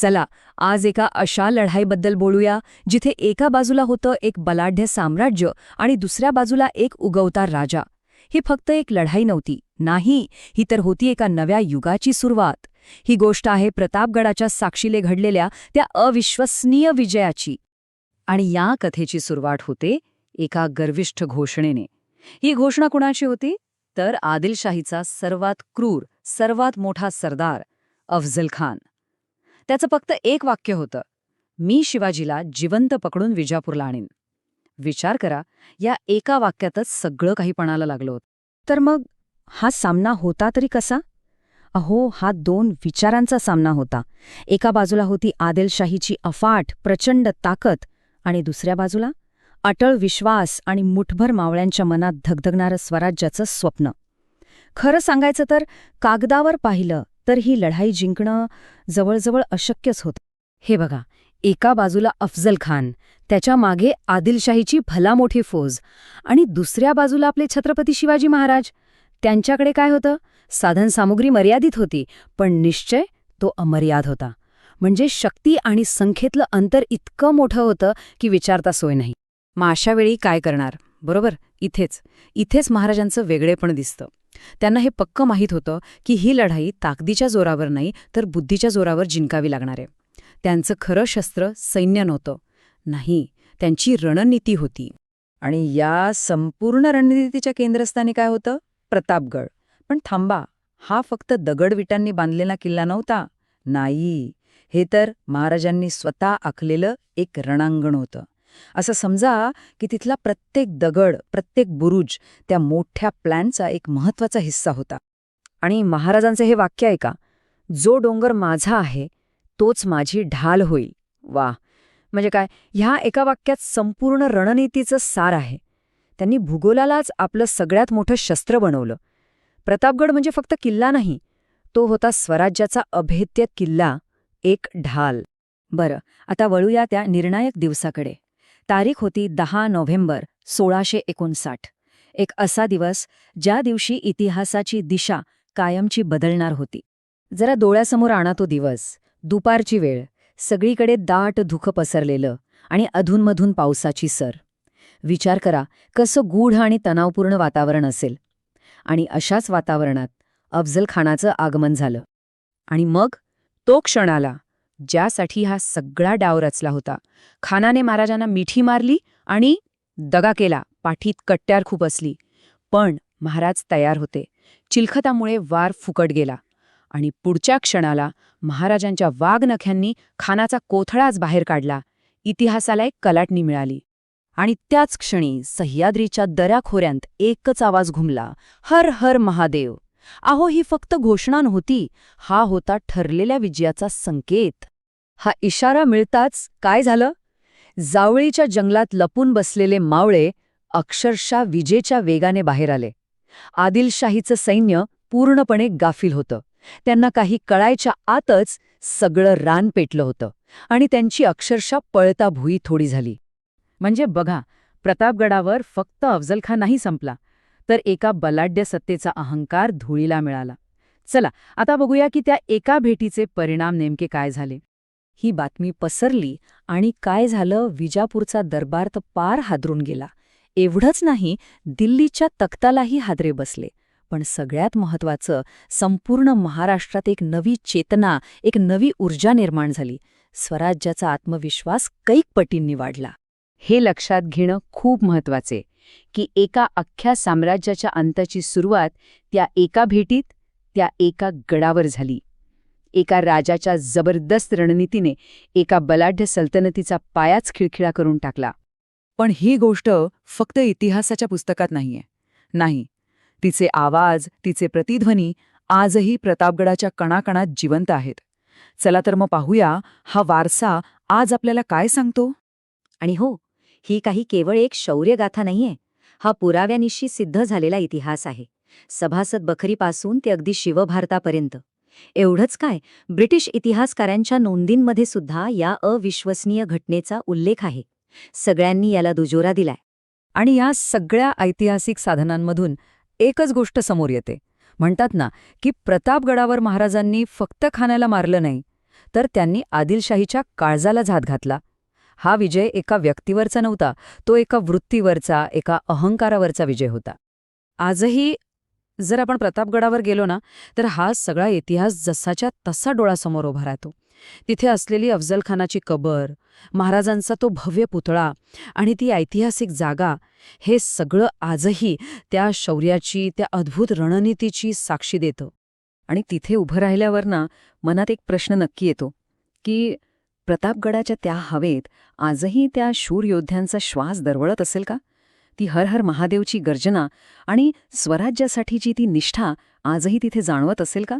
चला आज एका अशा लढाईबद्दल बोलूया जिथे एका बाजूला होतं एक बलाढ्य साम्राज्य आणि दुसऱ्या बाजूला एक उगवता राजा. ही फक्त एक लढाई नव्हती. नाही ही तर होती एका नव्या युगाची सुरुवात. ही गोष्ट आहे प्रतापगडाच्या साक्षीले घडलेल्या त्या अविश्वसनीय विजयाची. आणि या कथेची सुरुवात होते एका गर्विष्ठ घोषणेने. ही घोषणा कुणाची होती? तर आदिलशाहीचा सर्वात क्रूर सर्वात मोठा सरदार अफजल खान. त्याचं फक्त एक वाक्य होतं मी शिवाजीला जिवंत पकडून विजापूरला आणीन. विचार करा या एका वाक्यातच सगळं काही पणाला लागलं होतं. तर मग हा सामना होता तरी कसा? अहो हा दोन विचारांचा सामना होता. एका बाजूला होती आदिलशाहीची अफाट प्रचंड ताकद आणि दुसऱ्या बाजूला अटळ विश्वास आणि मुठभर मावळ्यांच्या मनात धगधगणारं स्वराज्याचं स्वप्न. खरं सांगायचं तर कागदावर पाहिलं तर ही लढाई जिंकणं जवळजवळ अशक्यच होतं. हे बघा एका बाजूला अफजल खान त्याच्यामागे आदिलशाहीची भला मोठी फौज आणि दुसऱ्या बाजूला आपले छत्रपती शिवाजी महाराज. त्यांच्याकडे काय होतं? साधनसामुग्री मर्यादित होती पण निश्चय तो अमर्याद होता. म्हणजे शक्ती आणि संख्येतलं अंतर इतकं मोठं होतं की विचारता सोय नाही. मग अशावेळी काय करणार? बरोबर इथेच. इथेच महाराजांचं वेगळेपण दिसतं. त्यांना हे पक्क माहीत होतं की ही लढाई ताकदीच्या जोरावर नाही तर बुद्धीच्या जोरावर जिंकावी लागणार आहे. त्यांचं खरं शस्त्र सैन्य नव्हतं. नाही त्यांची रणनीती होती. आणि या संपूर्ण रणनीतीच्या केंद्रस्थानी काय होतं? प्रतापगड. पण थांबा हा फक्त दगडविटांनी बांधलेला किल्ला नव्हता. नाही हे तर महाराजांनी स्वतः आखलेलं एक रणांगण होतं. असं समजा की तिथला प्रत्येक दगड प्रत्येक बुरुज त्या मोठ्या प्लॅनचा एक महत्त्वाचा हिस्सा होता. आणि महाराजांचं हे वाक्य आहे का जो डोंगर माझा आहे तोच माझी ढाल होईल. वा. म्हणजे काय? ह्या एका वाक्यात संपूर्ण रणनीतीचं सार आहे. त्यांनी भूगोलालाच आपलं सगळ्यात मोठं शस्त्र बनवलं. प्रतापगड म्हणजे फक्त किल्ला नाही तो होता स्वराज्याचा अभेद्य किल्ला एक ढाल. बरं आता वळूया त्या निर्णायक दिवसाकडे. तारीख होती दहा नोव्हेंबर सोळाशे एकोणसाठ. एक असा दिवस ज्या दिवशी इतिहासाची दिशा कायमची बदलणार होती. जरा डोळ्यासमोर आणा तो दिवस. दुपारची वेळ. सगळीकडे दाट धुकं पसरलेलं आणि अधूनमधून पावसाची सर. विचार करा कसं गूढ आणि तणावपूर्ण वातावरण असेल. आणि अशाच वातावरणात अफजल खानाचं आगमन झालं. आणि मग तो क्षण आला. ज्यासाठी हा सगळा डाव रचला होता. खानाने महाराजांना मिठी मारली आणि दगा केला. पाठीत कट्ट्यार खूप असली. पण महाराज तयार होते. चिलखतामुळे वार फुकट गेला. आणि पुढच्या क्षणाला महाराजांच्या वाघनख्यांनी खानाचा कोथळाच बाहेर काढला. इतिहासाला एक कलाटणी मिळाली. आणि त्याच क्षणी सह्याद्रीच्या दऱ्याखोऱ्यांत एकच आवाज घुमला. हर हर महादेव! अहो ही फक्त घोषणा नव्हती. हा होता ठरलेल्या विजयाचा संकेत. हा इशारा मिळताच काय झालं? जावळीच्या जंगलात लपून बसलेले मावळे अक्षरशः विजेच्या वेगाने बाहेर आले. आदिलशाहीचं सैन्य पूर्णपणे गाफील होतं. त्यांना काही कळायच्या आतच सगळं रान पेटलं होतं आणि त्यांची अक्षरशः पळता भुई थोडी झाली. म्हणजे बघा प्रतापगडावर फक्त अफजलखा नाही संपला तर एका बलाढ्य सत्तेचा अहंकार धुळीला मिळाला. चला आता बघूया की त्या एका भेटीचे परिणाम नेमके काय झाले. ही बातमी पसरली आणि काय झालं विजापूरचा दरबार तर पार हादरून गेला. एवढंच नाही दिल्लीच्या तख्तालाही हादरे बसले. पण सगळ्यात महत्वाचं संपूर्ण महाराष्ट्रात एक नवी चेतना एक नवी ऊर्जा निर्माण झाली. स्वराज्याचा आत्मविश्वास कैक पटींनी वाढला. हे लक्षात घेणं खूप महत्त्वाचे की एका अख्ख्या साम्राज्याच्या अंताची सुरुवात त्या एका भेटीत त्या एका गडावर झाली. एका राजाच्या जबरदस्त रणनीतीने एका बलाढ्य सल्तनतीचा पायाच खिळखिळा करून टाकला. पण ही गोष्ट फक्त इतिहासाच्या पुस्तकात नाहीये. नाही तिचे आवाज तिचे प्रतिध्वनी आजही प्रतापगडाच्या कणाकणात जिवंत आहेत. चला तर मग पाहूया हा वारसा आज आपल्याला काय सांगतो? आणि हो ही काही केवळ एक शौर्यगाथा नाहीये. हा पुराव्यानिशी सिद्ध झालेला इतिहास आहे. सभासद बखरीपासून ते अगदी शिवभारतापर्यंत. एवढंच काय ब्रिटिश इतिहासकारांच्या नोंदींमध्ये सुद्धा या अविश्वसनीय घटनेचा उल्लेख आहे. सगळ्यांनी याला दुजोरा दिलाय. आणि या सगळ्या ऐतिहासिक साधनांमधून एकच गोष्ट समोर येते. म्हणतात ना की प्रतापगडावर महाराजांनी फक्त खानाला मारलं नाही तर त्यांनी आदिलशाहीच्या काळजाला झात घातला. हा विजय एका व्यक्तीवरचा नव्हता तो एका वृत्तीवरचा एका अहंकारावरचा विजय होता. आजही जर आपण प्रतापगडावर गेलो ना तर हा सगळा इतिहास जसाच्या तसा डोळ्यासमोर उभा राहतो. तिथे असलेली अफजल खानाची कबर महाराजांचा तो भव्य पुतळा आणि ती ऐतिहासिक जागा हे सगळं आजही त्या शौर्याची त्या अद्भुत रणनीतीची साक्षी देतं. आणि तिथे उभं राहिल्यावर ना मनात एक प्रश्न नक्की येतो की प्रतापगडाच्या त्या हवेत आजही त्या शूर योद्ध्यांचा श्वास दरवळत असेल का? ती हर हर महादेवची गर्जना आणि स्वराज्यासाठीची ती निष्ठा आजही तिथे जाणवत असेल का?